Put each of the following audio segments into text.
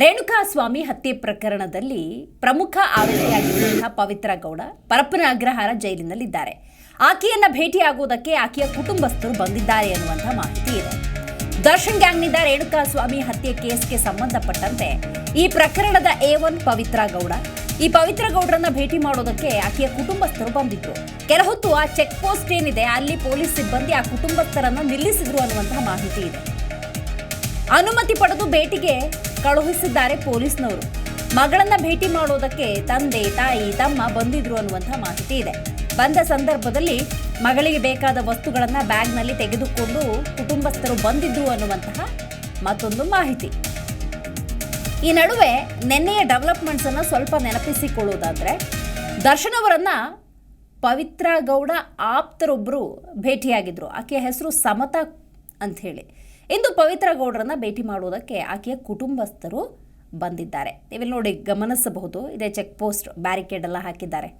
ರೇಣುಕಾಸ್ವಾಮಿ ಹತ್ಯೆ ಪ್ರಕರಣದಲ್ಲಿ ಪ್ರಮುಖ ಆರೋಪಿಯಾಗಿರುವಂತಹ ಪವಿತ್ರ ಗೌಡ ಪರಪ್ಪನ ಅಗ್ರಹಾರ ಜೈಲಿನಲ್ಲಿದ್ದಾರೆ. ಆಕೆಯನ್ನ ಭೇಟಿಯಾಗುವುದಕ್ಕೆ ಆಕೆಯ ಕುಟುಂಬಸ್ಥರು ಬಂದಿದ್ದಾರೆ ಎನ್ನುವಂತಹ ಮಾಹಿತಿ ಇದೆ. ದರ್ಶನ್ ಗ್ಯಾಂಗ್ನಿಂದ ರೇಣುಕಾಸ್ವಾಮಿ ಹತ್ಯೆ ಕೇಸ್ಗೆ ಸಂಬಂಧಪಟ್ಟಂತೆ ಈ ಪ್ರಕರಣದ ಎ ಒನ್ ಪವಿತ್ರ ಗೌಡ, ಈ ಪವಿತ್ರ ಗೌಡರನ್ನ ಭೇಟಿ ಮಾಡೋದಕ್ಕೆ ಆಕೆಯ ಕುಟುಂಬಸ್ಥರು ಬಂದಿದ್ರು. ಕೆಲ ಹೊತ್ತು ಆ ಚೆಕ್ ಪೋಸ್ಟ್ ಏನಿದೆ, ಅಲ್ಲಿ ಪೊಲೀಸ್ ಸಿಬ್ಬಂದಿ ಆ ಕುಟುಂಬಸ್ಥರನ್ನ ನಿಲ್ಲಿಸಿದ್ರು ಅನ್ನುವಂತಹ ಮಾಹಿತಿ ಇದೆ. ಅನುಮತಿ ಪಡೆದು ಭೇಟಿಗೆ ಕಳುಹಿಸಿದ್ದಾರೆ ಪೊಲೀಸ್ನವರು. ಮಗಳನ್ನ ಭೇಟಿ ಮಾಡೋದಕ್ಕೆ ತಂದೆ, ತಾಯಿ, ತಮ್ಮ ಬಂದಿದ್ರು ಅನ್ನುವಂತಹ ಮಾಹಿತಿ ಇದೆ. ಬಂದ ಸಂದರ್ಭದಲ್ಲಿ ಮಗಳಿಗೆ ಬೇಕಾದ ವಸ್ತುಗಳನ್ನ ಬ್ಯಾಗ್ನಲ್ಲಿ ತೆಗೆದುಕೊಂಡು ಕುಟುಂಬಸ್ಥರು ಬಂದಿದ್ರು ಅನ್ನುವಂತಹ ಮತ್ತೊಂದು ಮಾಹಿತಿ. ಈ ನಡುವೆ ನೆನ್ನೆಯ ಡೆವಲಪ್ಮೆಂಟ್ಸ್ ಅನ್ನ ಸ್ವಲ್ಪ ನೆನಪಿಸಿಕೊಳ್ಳುವುದಾದ್ರೆ ದರ್ಶನ್ ಅವರನ್ನ ಪವಿತ್ರ ಗೌಡ ಆಪ್ತರೊಬ್ಬರು ಭೇಟಿಯಾಗಿದ್ರು. ಆಕೆಯ ಹೆಸರು ಸಮತಾ ಅಂತ ಹೇಳಿ ಇಂದು ಪವಿತ್ರ ಗೌಡರನ್ನ ಭೇಟಿ ಮಾಡುವುದಕ್ಕೆ ಆಕೆಯ ಕುಟುಂಬಸ್ಥರು ಬಂದಿದ್ದಾರೆ. ನೀವಿಲ್ಲಿ ನೋಡಿ ಗಮನಿಸಬಹುದು, ಇದೇ ಚೆಕ್ ಪೋಸ್ಟ್ ಬ್ಯಾರಿಕೇಡ್ ಎಲ್ಲ ಹಾಕಿದ್ದಾರೆ.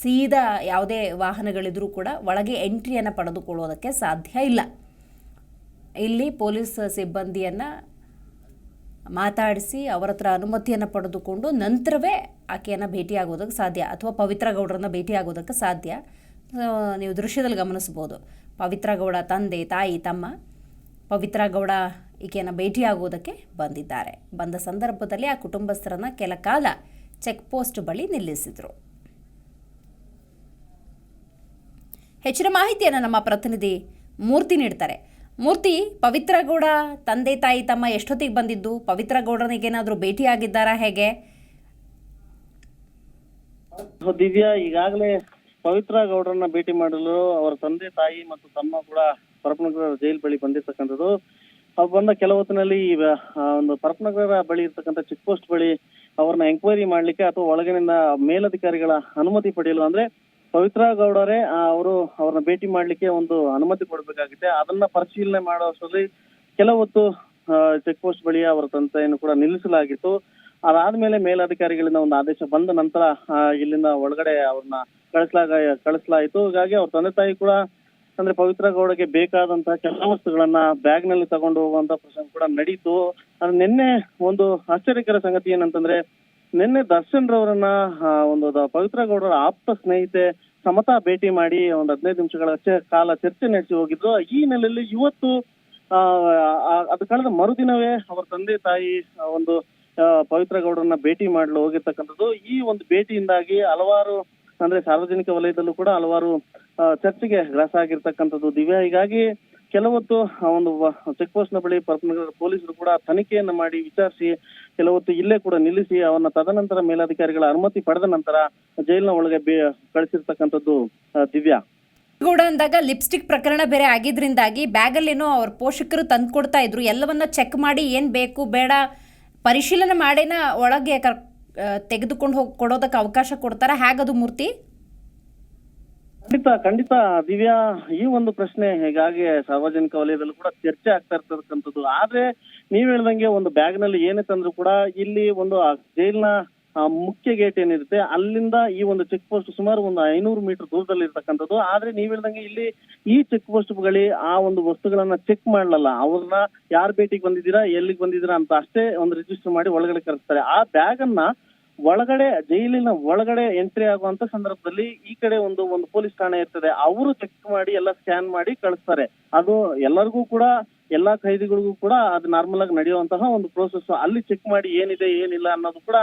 ಸೀದಾ ಯಾವುದೇ ವಾಹನಗಳಿದ್ರೂ ಕೂಡ ಒಳಗೆ ಎಂಟ್ರಿಯನ್ನು ಪಡೆದುಕೊಳ್ಳೋದಕ್ಕೆ ಸಾಧ್ಯ ಇಲ್ಲ. ಇಲ್ಲಿ ಪೊಲೀಸ್ ಸಿಬ್ಬಂದಿಯನ್ನು ಮಾತಾಡಿಸಿ ಅವರ ಹತ್ರ ಅನುಮತಿಯನ್ನು ಪಡೆದುಕೊಂಡು ನಂತರವೇ ಆಕೆಯನ್ನು ಭೇಟಿಯಾಗೋದಕ್ಕೆ ಸಾಧ್ಯ, ಅಥವಾ ಪವಿತ್ರ ಗೌಡರನ್ನ ಭೇಟಿಯಾಗೋದಕ್ಕೆ ಸಾಧ್ಯ. ನೀವು ದೃಶ್ಯದಲ್ಲಿ ಗಮನಿಸ್ಬೋದು ಪವಿತ್ರ ಗೌಡ ತಂದೆ, ತಾಯಿ, ತಮ್ಮ ಪವಿತ್ರ ಗೌಡ ಈಕೆಯನ್ನು ಭೇಟಿಯಾಗುವುದಕ್ಕೆ ಬಂದಿದ್ದಾರೆ. ಬಂದ ಸಂದರ್ಭದಲ್ಲಿ ಆ ಕುಟುಂಬಸ್ಥರನ್ನ ಕೆಲ ಕಾಲ ಚೆಕ್ ಪೋಸ್ಟ್ ಬಳಿ ನಿಲ್ಲಿಸಿದರು. ಹೆಚ್ಚಿನ ಮಾಹಿತಿಯನ್ನು ನಮ್ಮ ಪ್ರತಿನಿಧಿ ಮೂರ್ತಿ ನೀಡ್ತಾರೆ. ಮೂರ್ತಿ, ಪವಿತ್ರ ಗೌಡ ತಂದೆ ತಾಯಿ ತಮ್ಮ ಎಷ್ಟೊತ್ತಿಗೆ ಬಂದಿದ್ದು? ಪವಿತ್ರ ಗೌಡನಿಗೇನಾದರೂ ಭೇಟಿಯಾಗಿದ್ದಾರಾ ಹೇಗೆ? ದಿವ್ಯಾ, ಈಗಾಗಲೇ ಪವಿತ್ರ ಗೌಡರನ್ನ ಭೇಟಿ ಮಾಡಲು ಅವರ ತಂದೆ, ತಾಯಿ ಮತ್ತು ತಮ್ಮ ಕೂಡ ಪರಪನಗರ ಜೈಲ್ ಬಳಿ ಬಂದಿರ್ತಕ್ಕಂಥದ್ದು. ಅವ್ರು ಬಂದ ಕೆಲ ಹೊತ್ತಿನಲ್ಲಿ ಒಂದು ಪರಪನಗರ ಬಳಿ ಇರ್ತಕ್ಕಂಥ ಚೆಕ್ ಪೋಸ್ಟ್ ಬಳಿ ಅವ್ರನ್ನ ಎಂಕ್ವೈರಿ ಮಾಡ್ಲಿಕ್ಕೆ ಅಥವಾ ಒಳಗಿನಿಂದ ಮೇಲಧಿಕಾರಿಗಳ ಅನುಮತಿ ಪಡೆಯಲು ಅಂದ್ರೆ ಪವಿತ್ರ ಗೌಡರೇ ಅವರು ಅವ್ರನ್ನ ಭೇಟಿ ಮಾಡ್ಲಿಕ್ಕೆ ಒಂದು ಅನುಮತಿ ಕೊಡಬೇಕಾಗುತ್ತೆ. ಅದನ್ನ ಪರಿಶೀಲನೆ ಮಾಡೋ ಅಷ್ಟರಲ್ಲಿ ಕೆಲವೊತ್ತು ಚೆಕ್ ಪೋಸ್ಟ್ ಬಳಿ ಅವರ ತಂದೆಯನ್ನು ಕೂಡ ನಿಲ್ಲಿಸಲಾಗಿತ್ತು. ಅದಾದ್ಮೇಲೆ ಮೇಲಧಿಕಾರಿಗಳಿಂದ ಒಂದು ಆದೇಶ ಬಂದ ನಂತರ ಇಲ್ಲಿಂದ ಒಳಗಡೆ ಅವ್ರನ್ನ ಕಳಿಸ್ಲಾಗ, ಕಳಿಸ್ಲಾಯ್ತು. ಹೀಗಾಗಿ ಅವ್ರ ತಂದೆ ತಾಯಿ ಕೂಡ ಅಂದ್ರೆ ಪವಿತ್ರ ಗೌಡಗೆ ಬೇಕಾದಂತಹ ಕೆಲ ವಸ್ತುಗಳನ್ನ ಬ್ಯಾಗ್ನಲ್ಲಿ ತಗೊಂಡು ಹೋಗುವಂತ ಪ್ರಸಂಗ ಕೂಡ ನಡೀತು. ಅದ್ ನಿನ್ನೆ ಒಂದು ಆಶ್ಚರ್ಯಕರ ಸಂಗತಿ ಏನಂತಂದ್ರೆ, ನಿನ್ನೆ ದರ್ಶನ್ ರವರನ್ನ ಒಂದು ಪವಿತ್ರ ಗೌಡರ ಆಪ್ತ ಸ್ನೇಹಿತೆ ಸಮತಾ ಭೇಟಿ ಮಾಡಿ ಒಂದು ಹದಿನೈದು ನಿಮಿಷಗಳ ಕಾಲ ಚರ್ಚೆ ನಡೆಸಿ ಹೋಗಿದ್ರು. ಈ ನೆಲೆಯಲ್ಲಿ ಇವತ್ತು ಅದು ಕಳೆದ ಮರುದಿನವೇ ಅವರ ತಂದೆ ತಾಯಿ ಒಂದು ಪವಿತ್ರ ಗೌಡರನ್ನ ಭೇಟಿ ಮಾಡಲು ಹೋಗಿರ್ತಕ್ಕಂಥದ್ದು. ಈ ಒಂದು ಭೇಟಿಯಿಂದಾಗಿ ಹಲವಾರು, ಅಂದ್ರೆ ಸಾರ್ವಜನಿಕ ವಲಯದಲ್ಲೂ ಕೂಡ ಹಲವಾರು ಚರ್ಚೆಗೆ ಗ್ರಾಸ ಆಗಿರ್ತಕ್ಕಂಥದ್ದು. ದಿವ್ಯಾ, ಹೀಗಾಗಿ ಕೆಲವೊತ್ತು ಒಂದು ಚೆಕ್ ಪೋಸ್ಟ್ನ ಬಳಿ ಪೊಲೀಸರು ಕೂಡ ತನಿಖೆಯನ್ನ ಮಾಡಿ ವಿಚಾರಿಸಿ, ಕೆಲವೊತ್ತು ಇಲ್ಲೇ ಕೂಡ ನಿಲ್ಲಿಸಿ ಅವನ್ನ ತದನಂತರ ಮೇಲಾಧಿಕಾರಿಗಳ ಅನುಮತಿ ಪಡೆದ ನಂತರ ಜೈಲಿನ ಒಳಗೆ ಕಳಿಸಿರ್ತಕ್ಕಂಥದ್ದು ದಿವ್ಯಾ. ಗೌಡ, ಅಂದಾಗ ಲಿಪ್ಸ್ಟಿಕ್ ಪ್ರಕರಣ ಬೇರೆ ಆಗಿದ್ರಿಂದಾಗಿ ಬ್ಯಾಗಲ್ಲೇನೋ ಅವ್ರ ಪೋಷಕರು ತಂದು ಕೊಡ್ತಾ ಇದ್ರು. ಎಲ್ಲವನ್ನ ಚೆಕ್ ಮಾಡಿ ಏನ್ ಬೇಕು, ಬೇಡ ಪರಿಶೀಲನೆ ಮಾಡಿನ ಒಳಗೆ ಕರ್ ತೆಗೆದುಕೊಂಡು ಹೋಗಿ, ಕೊಡೋದಕ್ಕೆ ಅವಕಾಶ ಕೊಡ್ತಾರ? ಹೇಗದು ಮೂರ್ತಿ? ಖಂಡಿತ ಖಂಡಿತ ದಿವ್ಯಾ, ಈ ಒಂದು ಪ್ರಶ್ನೆ ಹೀಗಾಗಿ ಸಾರ್ವಜನಿಕ ವಲಯದಲ್ಲೂ ಕೂಡ ಚರ್ಚೆ ಆಗ್ತಾ ಇರ್ತಕ್ಕಂಥದ್ದು. ಆದ್ರೆ ನೀವ್ ಹೇಳ್ದಂಗೆ ಒಂದು ಬ್ಯಾಗ್ನಲ್ಲಿ ಏನೇ ತಂದ್ರು ಕೂಡ ಇಲ್ಲಿ ಒಂದು ಜೈಲ್ನ ಮುಖ್ಯ ಗೇಟ್ ಏನಿರುತ್ತೆ, ಅಲ್ಲಿಂದ ಈ ಒಂದು ಚೆಕ್ ಪೋಸ್ಟ್ ಸುಮಾರು ಒಂದು ಐನೂರು ಮೀಟರ್ ದೂರದಲ್ಲಿ ಇರ್ತಕ್ಕಂಥದ್ದು ಆದ್ರೆ ನೀವ್ ಹೇಳ್ದಂಗೆ ಇಲ್ಲಿ ಈ ಚೆಕ್ ಪೋಸ್ಟ್ ಆ ಒಂದು ವಸ್ತುಗಳನ್ನ ಚೆಕ್ ಮಾಡಲಲ್ಲ, ಅವ್ರನ್ನ ಯಾರ್ ಭೇಟಿಗೆ ಬಂದಿದ್ದೀರಾ, ಎಲ್ಲಿಗೆ ಬಂದಿದ್ದೀರಾ ಅಂತ ಅಷ್ಟೇ ಒಂದು ರಿಜಿಸ್ಟರ್ ಮಾಡಿ ಒಳಗಡೆ ಕರೆಸ್ತಾರೆ. ಆ ಬ್ಯಾಗ್ ಅನ್ನ ಒಳಗಡೆ, ಜೈಲಿನ ಒಳಗಡೆ ಎಂಟ್ರಿ ಆಗುವಂತ ಸಂದರ್ಭದಲ್ಲಿ ಈ ಕಡೆ ಒಂದು ಒಂದು ಪೊಲೀಸ್ ಠಾಣೆ ಇರ್ತದೆ. ಅವರು ಚೆಕ್ ಮಾಡಿ, ಎಲ್ಲ ಸ್ಕ್ಯಾನ್ ಮಾಡಿ ಕಳಿಸ್ತಾರೆ. ಅದು ಎಲ್ಲರಿಗೂ ಕೂಡ ಎಲ್ಲಾ ಖೈದಿಗಳಿಗೂ ಕೂಡ ಅದು ನಾರ್ಮಲ್ ಆಗಿ ನಡೆಯುವಂತಹ ಒಂದು ಪ್ರೋಸೆಸ್ ಅಲ್ಲಿ ಚೆಕ್ ಮಾಡಿ ಏನಿದೆ, ಏನಿಲ್ಲ ಅನ್ನೋದು ಕೂಡ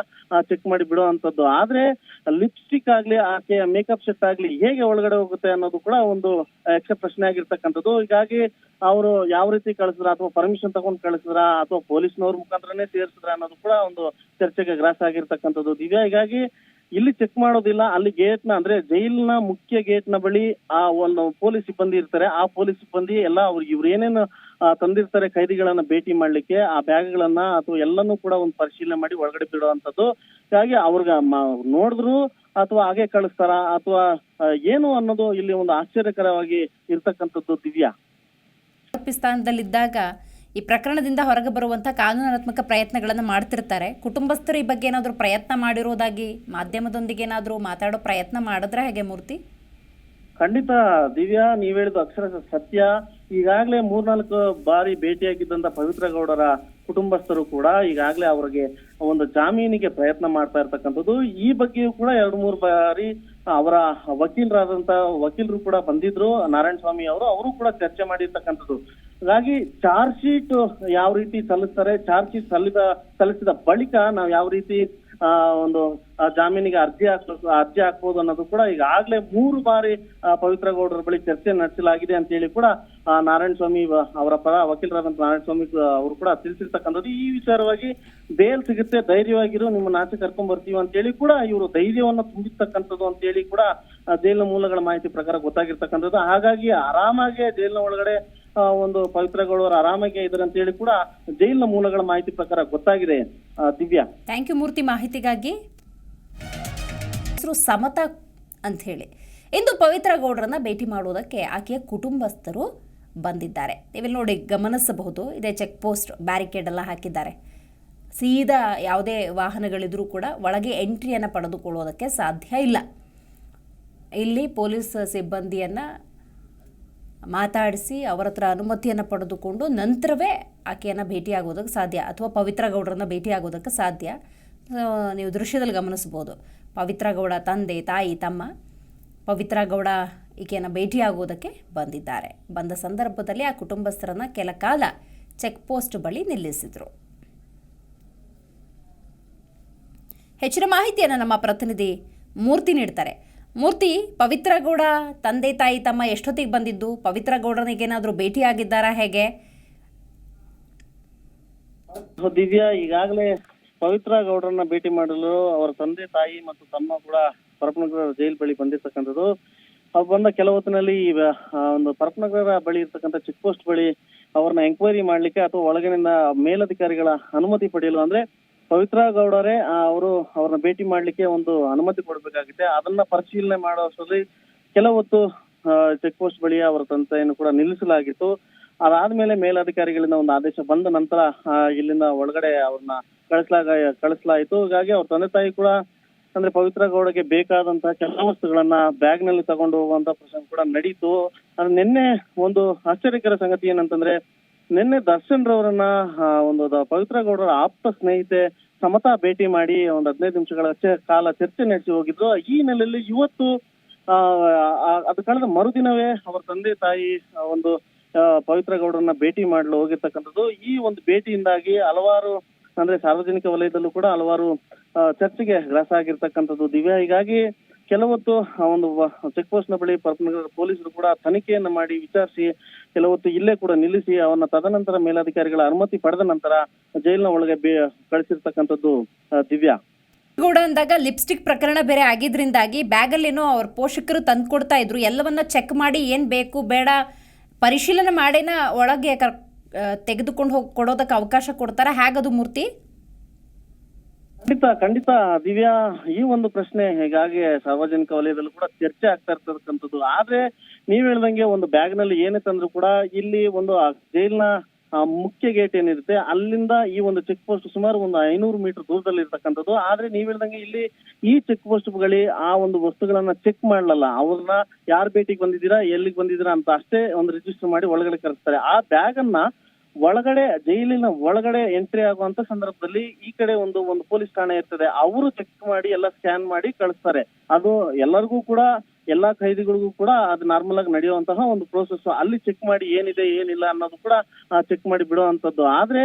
ಚೆಕ್ ಮಾಡಿ ಬಿಡುವಂತದ್ದು. ಆದ್ರೆ ಲಿಪ್ಸ್ಟಿಕ್ ಆಗ್ಲಿ, ಆಕೆಯ ಮೇಕಪ್ ಸೆಟ್ ಆಗ್ಲಿ ಹೇಗೆ ಒಳಗಡೆ ಹೋಗುತ್ತೆ ಅನ್ನೋದು ಕೂಡ ಒಂದು ಯಕ್ಷ ಪ್ರಶ್ನೆ ಆಗಿರ್ತಕ್ಕಂಥದ್ದು. ಹೀಗಾಗಿ ಅವರು ಯಾವ ರೀತಿ ಕಳಿಸಿದ್ರ ಅಥವಾ ಪರ್ಮಿಷನ್ ತಗೊಂಡು ಕಳಿಸಿದ್ರ ಅಥವಾ ಪೊಲೀಸ್ನವ್ರ ಮುಖಾಂತರನೇ ಸೇರಿಸಿದ್ರ ಅನ್ನೋದು ಕೂಡ ಒಂದು ಚರ್ಚೆಗೆ ಗ್ರಾಸ ಆಗಿರ್ತಕ್ಕಂಥದ್ದು. ದಿವ್ಯಾ, ಹೀಗಾಗಿ ಇಲ್ಲಿ ಚೆಕ್ ಮಾಡೋದಿಲ್ಲ. ಅಲ್ಲಿ ಗೇಟ್ನ ಅಂದ್ರೆ ಜೈಲಿನ ಮುಖ್ಯ ಗೇಟ್ನ ಬಳಿ ಆ ಒಂದು ಪೊಲೀಸ್ ಸಿಬ್ಬಂದಿ ಇರ್ತಾರೆ. ಆ ಪೊಲೀಸ್ ಸಿಬ್ಬಂದಿ ಎಲ್ಲ ಅವ್ರಿಗೆ ಇವ್ರು ಏನೇನು ತಂದಿರ್ತಾರೆ ಖೈದಿಗಳನ್ನ ಭೇಟಿ ಮಾಡ್ಲಿಕ್ಕೆ, ಆ ಬ್ಯಾಗ್ಗಳನ್ನ ಅಥವಾ ಎಲ್ಲನೂ ಕೂಡ ಒಂದು ಪರಿಶೀಲನೆ ಮಾಡಿ ಒಳಗಡೆ ಬಿಡುವಂತದ್ದು ಹಾಗಾಗಿ ಅವ್ರಿಗೆ ನೋಡಿದ್ರು ಅಥವಾ ಹಾಗೆ ಕಳಿಸ್ತಾರ. ಅಥವಾ ಏನು ಅನ್ನೋದು ಇಲ್ಲಿ ಒಂದು ಆಶ್ಚರ್ಯಕರವಾಗಿ ಇರ್ತಕ್ಕಂಥದ್ದು ದಿವ್ಯಾ. ಪಾಕಿಸ್ತಾನದಲ್ಲಿದ್ದಾಗ ಈ ಪ್ರಕರಣದಿಂದ ಹೊರಗೆ ಬರುವಂಥ ಕಾನೂನಾತ್ಮಕ ಪ್ರಯತ್ನಗಳನ್ನು ಮಾಡ್ತಿರ್ತಾರೆ. ಕುಟುಂಬಸ್ಥರು ಈ ಬಗ್ಗೆ ಏನಾದರೂ ಪ್ರಯತ್ನ ಮಾಡಿರೋದಾಗಿ ಮಾಧ್ಯಮದೊಂದಿಗೆ ಏನಾದರೂ ಮಾತಾಡೋ ಪ್ರಯತ್ನ ಮಾಡಿದ್ರೆ ಹೇಗೆ ಮೂರ್ತಿ? ಖಂಡಿತ ದಿವ್ಯಾ, ನೀವ್ ಹೇಳಿದ ಅಕ್ಷರ ಸತ್ಯ. ಈಗಾಗಲೇ ಮೂರ್ನಾಲ್ಕು ಬಾರಿ ಭೇಟಿಯಾಗಿದ್ದಂತ ಪವಿತ್ರ ಗೌಡರ ಕುಟುಂಬಸ್ಥರು ಕೂಡ ಈಗಾಗಲೇ ಅವರಿಗೆ ಒಂದು ಜಾಮೀನಿಗೆ ಪ್ರಯತ್ನ ಮಾಡ್ತಾ ಇರ್ತಕ್ಕಂಥದ್ದು. ಈ ಬಗ್ಗೆಯೂ ಕೂಡ ಎರಡು ಮೂರು ಬಾರಿ ಅವರ ವಕೀಲರಾದಂತ ವಕೀಲರು ಕೂಡ ಬಂದಿದ್ರು. ನಾರಾಯಣ ಸ್ವಾಮಿ ಅವರು ಅವರು ಕೂಡ ಚರ್ಚೆ ಮಾಡಿರ್ತಕ್ಕಂಥದ್ದು. ಹಾಗಾಗಿ ಚಾರ್ಜ್ ಶೀಟ್ ಯಾವ ರೀತಿ ಸಲ್ಲಿಸ್ತಾರೆ ಚಾರ್ಜ್ ಶೀಟ್ ಸಲ್ಲಿದ, ಸಲ್ಲಿಸಿದ ಬಳಿಕ ನಾವು ಯಾವ ರೀತಿ ಒಂದು ಜಾಮೀನಿಗೆ ಅರ್ಜಿ ಹಾಕ್ಬೇಕು ಅರ್ಜಿ ಹಾಕ್ಬೋದು ಅನ್ನೋದು ಕೂಡ ಈಗಾಗಲೇ ಮೂರು ಬಾರಿ ಪವಿತ್ರ ಗೌಡರ ಬಳಿ ಚರ್ಚೆ ನಡೆಸಲಾಗಿದೆ ಅಂತ ಹೇಳಿ ಕೂಡ ನಾರಾಯಣ ಸ್ವಾಮಿ ಅವರ ಪರ ವಕೀಲರಾದಂತ ನಾರಾಯಣ ಸ್ವಾಮಿ ಅವರು ಕೂಡ ತಿಳಿಸಿರ್ತಕ್ಕಂಥದ್ದು. ಈ ವಿಚಾರವಾಗಿ ಬೇಲ್ ಸಿಗುತ್ತೆ, ಧೈರ್ಯವಾಗಿರು, ನಿಮ್ಮ ಆಚೆ ಕರ್ಕೊಂಡ್ ಬರ್ತೀವಿ ಅಂತ ಹೇಳಿ ಕೂಡ ಇವರು ಧೈರ್ಯವನ್ನ ತುಂಬಿರ್ತಕ್ಕಂಥದ್ದು ಅಂತ ಹೇಳಿ ಕೂಡ ಜೈಲಿನ ಮೂಲಗಳ ಮಾಹಿತಿ ಪ್ರಕಾರ ಗೊತ್ತಾಗಿರ್ತಕ್ಕಂಥದ್ದು. ಹಾಗಾಗಿ ಆರಾಮಾಗಿ ಜೈಲಿನ ಒಳಗಡೆ ಒಂದು ಪವಿತ್ರ ಗೌಡರು ಆರಾಮಾಗಿ ಇದ್ದಾರೆ ಅಂತ ಹೇಳಿ ಕೂಡ ಜೈಲಿನ ಮೂಲಗಳ ಮಾಹಿತಿ ಪ್ರಕಾರ ಗೊತ್ತಾಗಿದೆ ದಿವ್ಯಾ. ಥ್ಯಾಂಕ್ ಯು ಮೂರ್ತಿ ಮಾಹಿತಿಗಾಗಿ. ಹೆಸರು ಸಮತಾ ಅಂತ ಹೇಳಿ. ಇಂದು ಪವಿತ್ರ ಗೌಡರನ್ನ ಭೇಟಿ ಮಾಡುವುದಕ್ಕೆ ಆಕೆಯ ಕುಟುಂಬಸ್ಥರು ಬಂದಿದ್ದಾರೆ. ನೀವೆಲ್ಲ ನೋಡಿ ಗಮನಿಸಬಹುದು, ಇದೇ ಚೆಕ್ ಪೋಸ್ಟ್ ಬ್ಯಾರಿಕೇಡ್ ಎಲ್ಲ ಹಾಕಿದ್ದಾರೆ. ಸೀದಾ ಯಾವುದೇ ವಾಹನಗಳಿದ್ರೂ ಕೂಡ ಒಳಗೆ ಎಂಟ್ರಿಯನ್ನು ಪಡೆದುಕೊಳ್ಳೋದಕ್ಕೆ ಸಾಧ್ಯ ಇಲ್ಲ. ಇಲ್ಲಿ ಪೊಲೀಸ್ ಸಿಬ್ಬಂದಿಯನ್ನು ಮಾತಾಡಿಸಿ ಅವರ ಹತ್ರ ಅನುಮತಿಯನ್ನು ಪಡೆದುಕೊಂಡು ನಂತರವೇ ಆಕೆಯನ್ನು ಭೇಟಿಯಾಗೋದಕ್ಕೆ ಸಾಧ್ಯ ಅಥವಾ ಪವಿತ್ರ ಗೌಡರನ್ನ ಭೇಟಿಯಾಗೋದಕ್ಕೆ ಸಾಧ್ಯ. ನೀವು ದೃಶ್ಯದಲ್ಲಿ ಗಮನಿಸ್ಬೋದು ಪವಿತ್ರ ಗೌಡ ತಂದೆ, ತಾಯಿ, ತಮ್ಮ ಪವಿತ್ರ ಗೌಡ ಈಕೆಯನ್ನು ಭೇಟಿಯಾಗೋದಕ್ಕೆ ಬಂದಿದ್ದಾರೆ. ಬಂದ ಸಂದರ್ಭದಲ್ಲಿ ಆ ಕುಟುಂಬಸ್ಥರನ್ನು ಕೆಲ ಕಾಲ ಚೆಕ್ ಪೋಸ್ಟ್ ಬಳಿ ನಿಲ್ಲಿಸಿದರು. ಹೆಚ್ಚಿನ ಮಾಹಿತಿಯನ್ನು ನಮ್ಮ ಪ್ರತಿನಿಧಿ ಮೂರ್ತಿ ನೀಡ್ತಾರೆ. ಮೂರ್ತಿ ಪವಿತ್ರ ಗೌಡ ತಂದೆ ತಾಯಿ ತಮ್ಮ ಎಷ್ಟೊತ್ತಿಗೆ ಬಂದಿದ್ದು? ಪವಿತ್ರ ಗೌಡನಿಗೇನಾದರೂ ಭೇಟಿಯಾಗಿದ್ದಾರಾ ಹೇಗೆ? ಸೊ ದಿವ್ಯಾ, ಈಗಾಗಲೇ ಪವಿತ್ರ ಗೌಡರನ್ನ ಭೇಟಿ ಮಾಡಲು ಅವರ ತಂದೆ ತಾಯಿ ಮತ್ತು ತಮ್ಮ ಕೂಡ ಪರಪನಗರ ಜೈಲ್ ಬಳಿ ಬಂದಿರ್ತಕ್ಕಂಥದ್ದು. ಅವ್ರು ಬಂದ ಕೆಲ ಹೊತ್ತಿನಲ್ಲಿ ಒಂದು ಪರಪನಗರ ಬಳಿ ಇರ್ತಕ್ಕಂಥ ಚೆಕ್ ಪೋಸ್ಟ್ ಬಳಿ ಅವ್ರನ್ನ ಎಂಕ್ವೈರಿ ಮಾಡ್ಲಿಕ್ಕೆ ಅಥವಾ ಒಳಗಿನಿಂದ ಮೇಲಧಿಕಾರಿಗಳ ಅನುಮತಿ ಪಡೆಯಲು ಅಂದ್ರೆ ಪವಿತ್ರ ಗೌಡರೇ ಅವರು ಅವ್ರನ್ನ ಭೇಟಿ ಮಾಡ್ಲಿಕ್ಕೆ ಒಂದು ಅನುಮತಿ ಕೊಡಬೇಕಾಗಿದೆ ಅದನ್ನ ಪರಿಶೀಲನೆ ಮಾಡೋ ಕೆಲವೊತ್ತು ಕೆಲ ಚೆಕ್ ಪೋಸ್ಟ್ ಬಳಿಯ ಅವರ ತಂತೆಯನ್ನು ಕೂಡ ನಿಲ್ಲಿಸಲಾಗಿತ್ತು. ಅದಾದ್ಮೇಲೆ ಮೇಲಧಿಕಾರಿಗಳಿಂದ ಒಂದು ಆದೇಶ ಬಂದ ನಂತರ ಇಲ್ಲಿಂದ ಒಳಗಡೆ ಅವ್ರನ್ನ ಕಳಿಸ್ಲಾಗ, ಕಳಿಸಲಾಯಿತು. ಹೀಗಾಗಿ ಅವ್ರ ತಂದೆ ತಾಯಿ ಕೂಡ, ಅಂದ್ರೆ ಪವಿತ್ರ ಗೌಡಗೆ ಬೇಕಾದಂತಹ ಕೆಲ ವಸ್ತುಗಳನ್ನ ಬ್ಯಾಗ್ನಲ್ಲಿ ತಗೊಂಡು ಹೋಗುವಂತ ಪ್ರಸಂಗ ಕೂಡ ನಡೀತು. ನಿನ್ನೆ ಒಂದು ಆಶ್ಚರ್ಯಕರ ಸಂಗತಿ ಏನಂತಂದ್ರೆ ನಿನ್ನೆ ದರ್ಶನ್ ರವರನ್ನ ಒಂದು ಪವಿತ್ರ ಗೌಡರ ಆಪ್ತ ಸ್ನೇಹಿತೆ ಸಮತಾ ಭೇಟಿ ಮಾಡಿ ಒಂದು ಹದಿನೈದು ನಿಮಿಷಗಳ ಕಾಲ ಚರ್ಚೆ ನಡೆಸಿ ಹೋಗಿದ್ರು. ಈ ನೆಲೆಯಲ್ಲಿ ಇವತ್ತು ಅದು ಕಳೆದ ಮರುದಿನವೇ ಅವರ ತಂದೆ ತಾಯಿ ಒಂದು ಪವಿತ್ರ ಗೌಡರನ್ನ ಭೇಟಿ ಮಾಡಲು ಹೋಗಿರ್ತಕ್ಕಂಥದ್ದು. ಈ ಒಂದು ಭೇಟಿಯಿಂದಾಗಿ ಹಲವಾರು, ಅಂದ್ರೆ ಸಾರ್ವಜನಿಕ ವಲಯದಲ್ಲೂ ಕೂಡ ಹಲವಾರು ಚರ್ಚೆಗೆ ಗ್ರಾಸ ಆಗಿರ್ತಕ್ಕಂಥದ್ದು. ದಿವ್ಯಾ, ಹೀಗಾಗಿ ಕೆಲವೊತ್ತು ಆ ಒಂದು ಚೆಕ್ ಪೋಸ್ಟ್ನ ಬಳಿ ಪೊಲೀಸರು ಕೂಡ ತನಿಖೆಯನ್ನ ಮಾಡಿ ವಿಚಾರಿಸಿ ಕೆಲವೊತ್ತು ಇಲ್ಲೇ ಕೂಡ ನಿಲ್ಲಿಸಿ ಅವನ್ನ ತದನಂತರ ಮೇಲಾಧಿಕಾರಿಗಳ ಅನುಮತಿ ಪಡೆದ ನಂತರ ಜೈಲಿನ ಒಳಗೆ ಕಳಿಸಿರ್ತಕ್ಕಂಥದ್ದು ದಿವ್ಯಾ. ಕೂಡ ಅಂದಾಗ ಲಿಪ್ಸ್ಟಿಕ್ ಪ್ರಕರಣ ಬೇರೆ ಆಗಿದ್ರಿಂದಾಗಿ ಬ್ಯಾಗಲ್ಲೇನೋ ಅವ್ರ ಪೋಷಕರು ತಂದು ಕೊಡ್ತಾ ಇದ್ರು. ಎಲ್ಲವನ್ನ ಚೆಕ್ ಮಾಡಿ ಏನು ಬೇಕು ಬೇಡ, ಪರಿಶೀಲನೆ ಮಾಡಿನ ಒಳಗೆ ತೆಗೆದುಕೊಂಡು ಹೋಗಿ, ಕೊಡೋದಕ್ಕೆ ಅವಕಾಶ ಕೊಡ್ತಾರ? ಹೇಗದು ಮೂರ್ತಿ? ಖಂಡಿತ ಖಂಡಿತ ದಿವ್ಯಾ, ಈ ಒಂದು ಪ್ರಶ್ನೆ ಹೇಗಾಗಿ ಸಾರ್ವಜನಿಕ ವಲಯದಲ್ಲೂ ಕೂಡ ಚರ್ಚೆ ಆಗ್ತಾ ಇರ್ತಕ್ಕಂಥದ್ದು. ಆದ್ರೆ ನೀವ್ ಹೇಳ್ದಂಗೆ ಒಂದು ಬ್ಯಾಗ್ನಲ್ಲಿ ಏನೇ ತಂದ್ರು ಕೂಡ ಇಲ್ಲಿ ಒಂದು ಜೈಲ್ನ ಮುಖ್ಯ ಗೇಟ್ ಏನಿರುತ್ತೆ, ಅಲ್ಲಿಂದ ಈ ಒಂದು ಚೆಕ್ ಪೋಸ್ಟ್ ಸುಮಾರು ಒಂದು ಐನೂರು ಮೀಟರ್ ದೂರದಲ್ಲಿ ಇರ್ತಕ್ಕಂಥದ್ದು. ಆದ್ರೆ ನೀವ್ ಹೇಳ್ದಂಗೆ ಇಲ್ಲಿ ಈ ಚೆಕ್ ಪೋಸ್ಟ್ ಬಳಿ ಆ ಒಂದು ವಸ್ತುಗಳನ್ನ ಚೆಕ್ ಮಾಡ್ಲಲ್ಲ, ಅವ್ರನ್ನ ಯಾರ್ ಭೇಟಿಗೆ ಬಂದಿದ್ದೀರಾ, ಎಲ್ಲಿಗೆ ಬಂದಿದ್ದೀರಾ ಅಂತ ಅಷ್ಟೇ ಒಂದು ರಿಜಿಸ್ಟರ್ ಮಾಡಿ ಒಳಗಡೆ ಕರೆಸ್ತಾರೆ. ಆ ಬ್ಯಾಗ್ ಅನ್ನ ಒಳಗಡೆ, ಜೈಲಿನ ಒಳಗಡೆ ಎಂಟ್ರಿ ಆಗುವಂತ ಸಂದರ್ಭದಲ್ಲಿ ಈ ಕಡೆ ಒಂದು ಒಂದು ಪೊಲೀಸ್ ಠಾಣೆ ಇರ್ತದೆ. ಅವರು ಚೆಕ್ ಮಾಡಿ, ಎಲ್ಲ ಸ್ಕ್ಯಾನ್ ಮಾಡಿ ಕಳಿಸ್ತಾರೆ. ಅದು ಎಲ್ಲರಿಗೂ ಕೂಡ ಎಲ್ಲಾ ಖೈದಿಗಳಿಗೂ ಕೂಡ ಅದು ನಾರ್ಮಲ್ ಆಗಿ ನಡೆಯುವಂತಹ ಒಂದು ಪ್ರೋಸೆಸ್ ಅಲ್ಲಿ ಚೆಕ್ ಮಾಡಿ ಏನಿದೆ, ಏನಿಲ್ಲ ಅನ್ನೋದು ಕೂಡ ಚೆಕ್ ಮಾಡಿ ಬಿಡುವಂತದ್ದು. ಆದ್ರೆ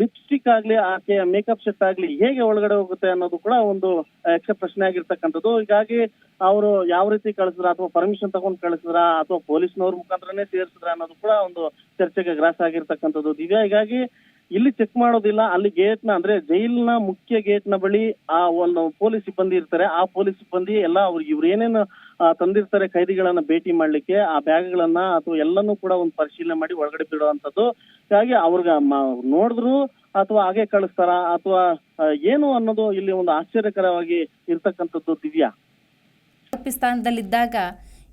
ಲಿಪ್ಸ್ಟಿಕ್ ಆಗ್ಲಿ, ಆಕೆಯ ಮೇಕಪ್ ಸೆಟ್ ಆಗ್ಲಿ ಹೇಗೆ ಒಳಗಡೆ ಹೋಗುತ್ತೆ ಅನ್ನೋದು ಕೂಡ ಒಂದು ಯಕ್ಷ ಪ್ರಶ್ನೆ ಆಗಿರ್ತಕ್ಕಂಥದ್ದು. ಹೀಗಾಗಿ ಅವರು ಯಾವ ರೀತಿ ಕಳಿಸಿದ್ರ ಅಥವಾ ಪರ್ಮಿಷನ್ ತಗೊಂಡು ಕಳಿಸಿದ್ರ ಅಥವಾ ಪೊಲೀಸ್ನವ್ರ ಮುಖಾಂತರನೇ ಸೇರಿಸಿದ್ರ ಅನ್ನೋದು ಕೂಡ ಒಂದು ಚರ್ಚೆಗೆ ಗ್ರಾಸ ಆಗಿರ್ತಕ್ಕಂಥದ್ದು. ದಿವ್ಯಾ, ಹೀಗಾಗಿ ಇಲ್ಲಿ ಚೆಕ್ ಮಾಡೋದಿಲ್ಲ. ಅಲ್ಲಿ ಗೇಟ್ನ ಅಂದ್ರೆ ಜೈಲಿನ ಮುಖ್ಯ ಗೇಟ್ನ ಬಳಿ ಆ ಒಂದು ಪೊಲೀಸ್ ಸಿಬ್ಬಂದಿ ಇರ್ತಾರೆ. ಆ ಪೊಲೀಸ್ ಸಿಬ್ಬಂದಿ ಎಲ್ಲ ಅವ್ರಿಗೆ ಇವ್ರು ಏನೇನು ತಂದಿರ್ತಾರೆ ಖೈದಿಗಳನ್ನ ಭೇಟಿ ಮಾಡ್ಲಿಕ್ಕೆ, ಆ ಬ್ಯಾಗ್ಗಳನ್ನ ಅಥವಾ ಎಲ್ಲನೂ ಕೂಡ ಒಂದು ಪರಿಶೀಲನೆ ಮಾಡಿ ಒಳಗಡೆ ಬಿಡುವಂತದ್ದು ಹಾಗಾಗಿ ಅವ್ರಿಗೆ ನೋಡಿದ್ರು ಅಥವಾ ಹಾಗೆ ಕಳಿಸ್ತಾರ, ಅಥವಾ ಏನು ಅನ್ನೋದು ಇಲ್ಲಿ ಒಂದು ಆಶ್ಚರ್ಯಕರವಾಗಿ ಇರ್ತಕ್ಕಂಥದ್ದು ದಿವ್ಯಾ. ಪಾಕಿಸ್ತಾನದಲ್ಲಿದ್ದಾಗ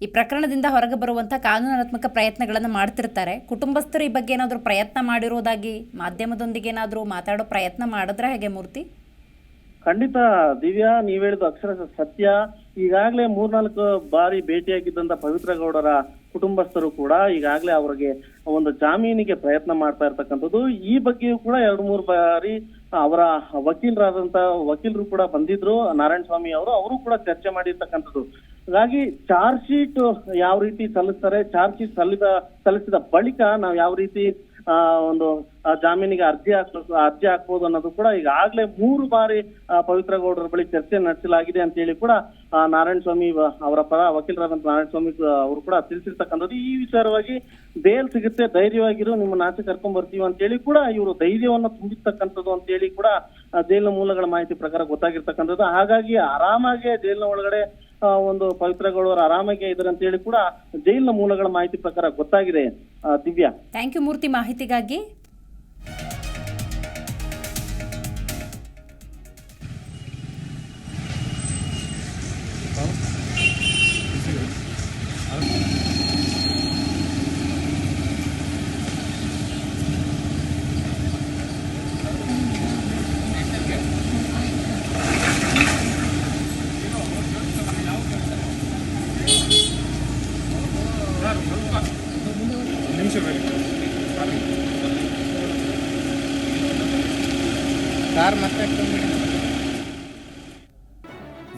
ಈ ಪ್ರಕರಣದಿಂದ ಹೊರಗೆ ಬರುವಂಥ ಕಾನೂನಾತ್ಮಕ ಪ್ರಯತ್ನಗಳನ್ನು ಮಾಡ್ತಿರ್ತಾರೆ. ಕುಟುಂಬಸ್ಥರು ಈ ಬಗ್ಗೆ ಏನಾದರೂ ಪ್ರಯತ್ನ ಮಾಡಿರೋದಾಗಿ ಮಾಧ್ಯಮದೊಂದಿಗೆ ಏನಾದರೂ ಮಾತಾಡೋ ಪ್ರಯತ್ನ ಮಾಡಿದ್ರೆ ಹೇಗೆ ಮೂರ್ತಿ? ಖಂಡಿತ ದಿವ್ಯಾ, ನೀವ್ ಹೇಳಿದ ಅಕ್ಷರ ಸತ್ಯ. ಈಗಾಗಲೇ ಮೂರ್ನಾಲ್ಕು ಬಾರಿ ಭೇಟಿಯಾಗಿದ್ದಂತ ಪವಿತ್ರ ಗೌಡರ ಕುಟುಂಬಸ್ಥರು ಕೂಡ ಈಗಾಗಲೇ ಅವರಿಗೆ ಒಂದು ಜಾಮೀನಿಗೆ ಪ್ರಯತ್ನ ಮಾಡ್ತಾ ಇರ್ತಕ್ಕಂಥದ್ದು. ಈ ಬಗ್ಗೆಯೂ ಕೂಡ ಎರಡು ಮೂರು ಬಾರಿ ಅವರ ವಕೀಲರಾದಂತ ವಕೀಲರು ಕೂಡ ಬಂದಿದ್ರು. ನಾರಾಯಣ ಸ್ವಾಮಿ ಅವರು ಅವರು ಕೂಡ ಚರ್ಚೆ ಮಾಡಿರ್ತಕ್ಕಂಥದ್ದು. ಹಾಗಾಗಿ ಚಾರ್ಜ್ ಶೀಟ್ ಯಾವ ರೀತಿ ಸಲ್ಲಿಸ್ತಾರೆ ಚಾರ್ಜ್ ಶೀಟ್ ಸಲ್ಲಿದ, ಸಲ್ಲಿಸಿದ ಬಳಿಕ ನಾವು ಯಾವ ರೀತಿ ಒಂದು ಜಾಮೀನಿಗೆ ಅರ್ಜಿ ಹಾಕ್ಬೇಕು ಅರ್ಜಿ ಹಾಕ್ಬೋದು ಅನ್ನೋದು ಕೂಡ ಈಗಾಗಲೇ ಮೂರು ಬಾರಿ ಪವಿತ್ರ ಗೌಡರ ಬಳಿ ಚರ್ಚೆ ನಡೆಸಲಾಗಿದೆ ಅಂತ ಹೇಳಿ ಕೂಡ ನಾರಾಯಣ ಸ್ವಾಮಿ ಅವರ ಪರ ವಕೀಲರಾದಂತ ನಾರಾಯಣ ಸ್ವಾಮಿ ಅವರು ಕೂಡ ತಿಳಿಸಿರ್ತಕ್ಕಂಥದ್ದು. ಈ ವಿಚಾರವಾಗಿ ಬೇಲ್ ಸಿಗುತ್ತೆ, ಧೈರ್ಯವಾಗಿರು ನಿಮ್ಮ ಆಚೆ ಕರ್ಕೊಂಡ್ ಬರ್ತೀವಿ ಅಂತ ಹೇಳಿ ಕೂಡ ಇವರು ಧೈರ್ಯವನ್ನ ತುಂಬಿರ್ತಕ್ಕಂಥದ್ದು ಅಂತ ಹೇಳಿ ಕೂಡ ಜೈಲಿನ ಮೂಲಗಳ ಮಾಹಿತಿ ಪ್ರಕಾರ ಗೊತ್ತಾಗಿರ್ತಕ್ಕಂಥದ್ದು. ಹಾಗಾಗಿ ಆರಾಮಾಗಿ ಜೈಲಿನ ಒಳಗಡೆ ಒಂದು ಪವಿತ್ರ ಗೌಡರು ಆರಾಮಾಗಿ ಇದ್ದಾರೆ ಅಂತ ಹೇಳಿ ಕೂಡ ಜೈಲಿನ ಮೂಲಗಳ ಮಾಹಿತಿ ಪ್ರಕಾರ ಗೊತ್ತಾಗಿದೆ. ದಿವ್ಯಾ. ಥ್ಯಾಂಕ್ ಯು ಮೂರ್ತಿ ಮಾಹಿತಿಗಾಗಿ.